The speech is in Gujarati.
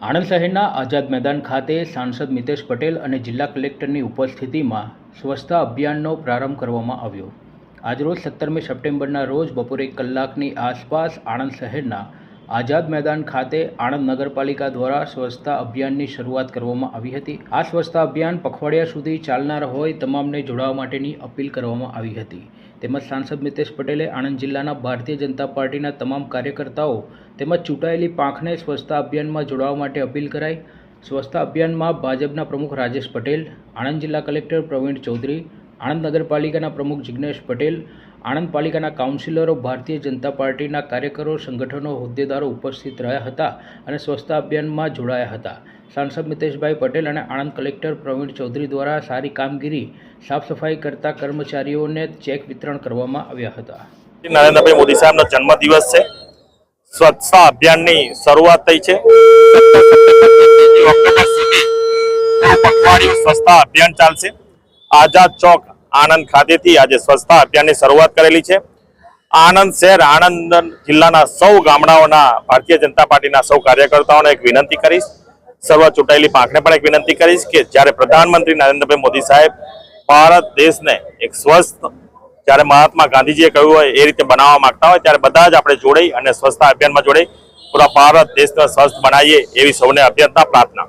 આણંદ શહેરના આઝાદ મેદાન ખાતે સાંસદ મિતેશ પટેલ અને જિલ્લા કલેક્ટરની ઉપસ્થિતિમાં સ્વચ્છતા અભિયાનનો પ્રારંભ કરવામાં આવ્યો. આજરોજ સત્તરમી સપ્ટેમ્બરના રોજ બપોરે કલાકની આસપાસ આણંદ શહેરના આઝાદ મેદાન ખાતે આણંદ નગરપાલિકા દ્વારા સ્વચ્છતા અભિયાનની શરૂઆત કરવામાં આવી હતી. આ સ્વચ્છતા અભિયાન પખવાડિયા સુધી ચાલનાર હોય તમામને જોડાવા માટેની અપીલ કરવામાં આવી હતી. તેમજ સાંસદ મિતેશ પટેલે આણંદ જિલ્લાના ભારતીય જનતા પાર્ટીના તમામ કાર્યકર્તાઓ તેમજ ચૂંટાયેલી પાંખને સ્વચ્છતા અભિયાનમાં જોડાવા માટે અપીલ કરાઈ. સ્વચ્છતા અભિયાનમાં ભાજપના પ્રમુખ રાજેશ પટેલ, આણંદ જિલ્લા કલેક્ટર પ્રવીણ ચૌધરી, આણંદ નગરપાલિકાના પ્રમુખ જિજ્ઞેશ પટેલ આણંદ પાલિકાના કાઉન્સિલરો ભારતીય જનતા પાર્ટીના કાર્યકરો, સંગઠનો, હોદ્દેદારો ઉપસ્થિત રહ્યા હતા અને સ્વચ્છતા અભિયાનમાં જોડાયા હતા. સાંસદ મિતેશભાઈ પટેલ અને આણંદ કલેક્ટર પ્રવીણ ચૌધરી દ્વારા સારી કામગીરી સાફ સફાઈ કરતા કર્મચારીઓને ચેક વિતરણ કરવામાં આવ્યા હતા. નરેન્દ્રભાઈ મોદી સાહેબનો જન્મદિવસ છે. સ્વચ્છતા અભિયાનની શરૂઆત થઈ છે. સ્વચ્છતા અભિયાન ચાલશે. આઝાદ ચોક આણંદ ખાતેથી આજે સ્વચ્છતા અભિયાનની શરૂઆત કરેલી છે. આણંદ શહેર, આણંદ જિલ્લાના સૌ ગામડાઓના ભારતીય જનતા પાર્ટીના સૌ કાર્યકર્તાઓને એક વિનંતી કરીશ. સર્વ ચૂંટાયેલી પાંખને પણ એક વિનંતી કરીશ કે જ્યારે પ્રધાનમંત્રી નરેન્દ્રભાઈ મોદી સાહેબ ભારત દેશને એક સ્વસ્થ, જ્યારે મહાત્મા ગાંધીજીએ કહ્યું હોય એ રીતે બનાવવા માંગતા હોય, ત્યારે બધા જ આપણે જોડાઈ અને સ્વચ્છતા અભિયાનમાં જોડાઈ પૂરા ભારત દેશને સ્વસ્થ બનાવીએ એવી સૌને અભ્યર્થના પ્રાર્થના.